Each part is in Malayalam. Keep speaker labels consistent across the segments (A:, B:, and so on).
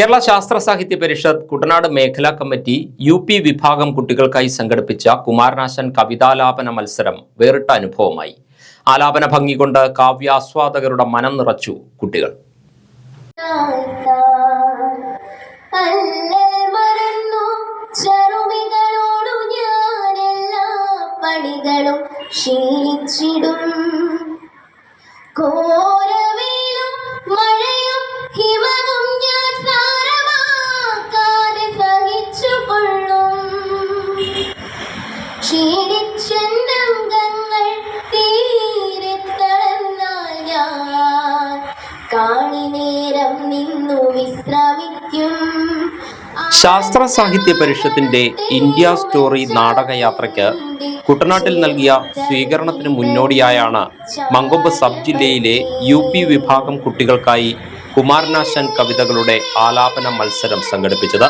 A: കേരള ശാസ്ത്ര സാഹിത്യ പരിഷത്ത് കുട്ടനാട് മേഖലാ കമ്മിറ്റി യു പി വിഭാഗം കുട്ടികൾക്കായി സംഘടിപ്പിച്ച കുമാരനാശൻ കവിതാലാപന മത്സരം വേറിട്ട അനുഭവമായി. ആലാപന ഭംഗി കൊണ്ട് കാവ്യാസ്വാദകരുടെ മനം നിറച്ചു കുട്ടികൾ.
B: ശീലിച്ചിടും. കോരവേലും
A: ശാസ്ത്ര സാഹിത്യ പരിഷത്തിന്റെ ഇന്ത്യ സ്റ്റോറി നാടകയാത്രയ്ക്ക് കുട്ടനാട്ടിൽ നൽകിയ സ്വീകരണത്തിന് മുന്നോടിയായാണ് മങ്കൊമ്പ് സബ് ജില്ലയിലെ യു പി വിഭാഗം കുട്ടികൾക്കായി കുമാരനാശൻ കവിതകളുടെ ആലാപന മത്സരം സംഘടിപ്പിച്ചത്.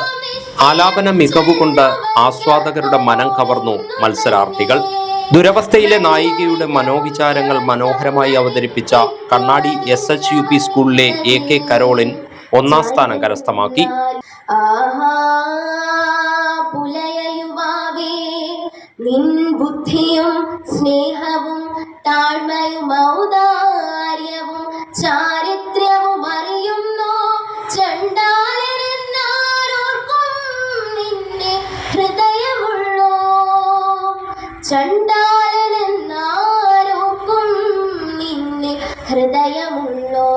A: ആലാപന മികവ് കൊണ്ട് ആസ്വാദകരുടെ മനം കവർന്നു മത്സരാർത്ഥികൾ. ദുരവസ്ഥയിലെ നായികയുടെ മനോവിചാരങ്ങൾ മനോഹരമായി അവതരിപ്പിച്ച Kannadi S H U P സ്കൂളിലെ എ കെ കരോളിൻ ഒന്നാം സ്ഥാനം കരസ്ഥമാക്കി.
B: ആഹാ പുലയ യുവാവേ നിൻ ബുദ്ധിയും സ്നേഹവും താഴ്മയും ഔദാര്യവും ചാരിത്ര്യവും അറിയുന്നു. ചണ്ടാലരെന്നാരോർക്കും നിന്നെ ഹൃദയമുള്ളോ? ചണ്ടാലരെന്നാരോർക്കും നിന്നെ ഹൃദയമുള്ളോ?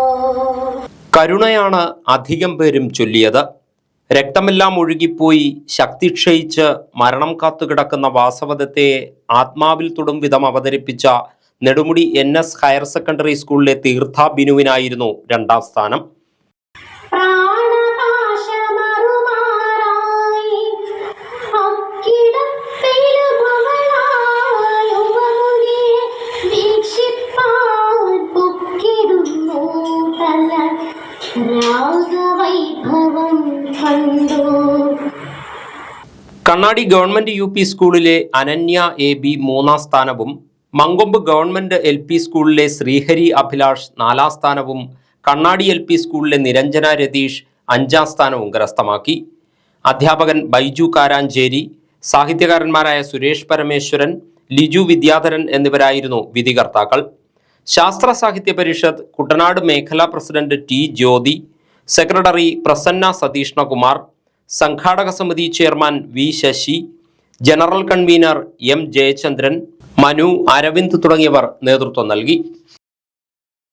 A: കരുണയാണ് അധികം പേരും ചൊല്ലിയത്. രക്തമെല്ലാം ഒഴുകിപ്പോയി ശക്തി ക്ഷയിച്ച് മരണം കാത്തുകിടക്കുന്ന വാസവദത്തെ ആത്മാവിൽ തൊടും വിധം അവതരിപ്പിച്ച Nedumudi N S higher secondary സ്കൂളിലെ തീർത്ഥ ബിനുവിനായിരുന്നു രണ്ടാം സ്ഥാനം.
B: പ്രാണപാശമറുമാറായി കണ്ടു.
A: കണ്ണാടി ഗവൺമെന്റ് യു പി സ്കൂളിലെ അനന്യ എ ബി മൂന്നാം സ്ഥാനവും മങ്കൊമ്പ് ഗവൺമെന്റ് എൽ പി സ്കൂളിലെ ശ്രീഹരി അഭിലാഷ് നാലാം സ്ഥാനവും കണ്ണാടി എൽ പി സ്കൂളിലെ നിരഞ്ജന രതീഷ് അഞ്ചാം സ്ഥാനവും കരസ്ഥമാക്കി. അധ്യാപകൻ ബൈജു കാരാഞ്ചേരി സാഹിത്യകാരന്മാരായ സുരേഷ് പരമേശ്വരൻ ലിജു വിദ്യാധരൻ എന്നിവരായിരുന്നു വിധികർത്താക്കൾ. ശാസ്ത്ര സാഹിത്യ പരിഷത്ത് കുട്ടനാട് മേഖലാ president T Jyothi secretary Prasanna Satheeshnakumar സംഘാടക സമിതി chairman V Sasi general convener M Jayachandran Manu Aravind തുടങ്ങിയവർ നേതൃത്വം നൽകി.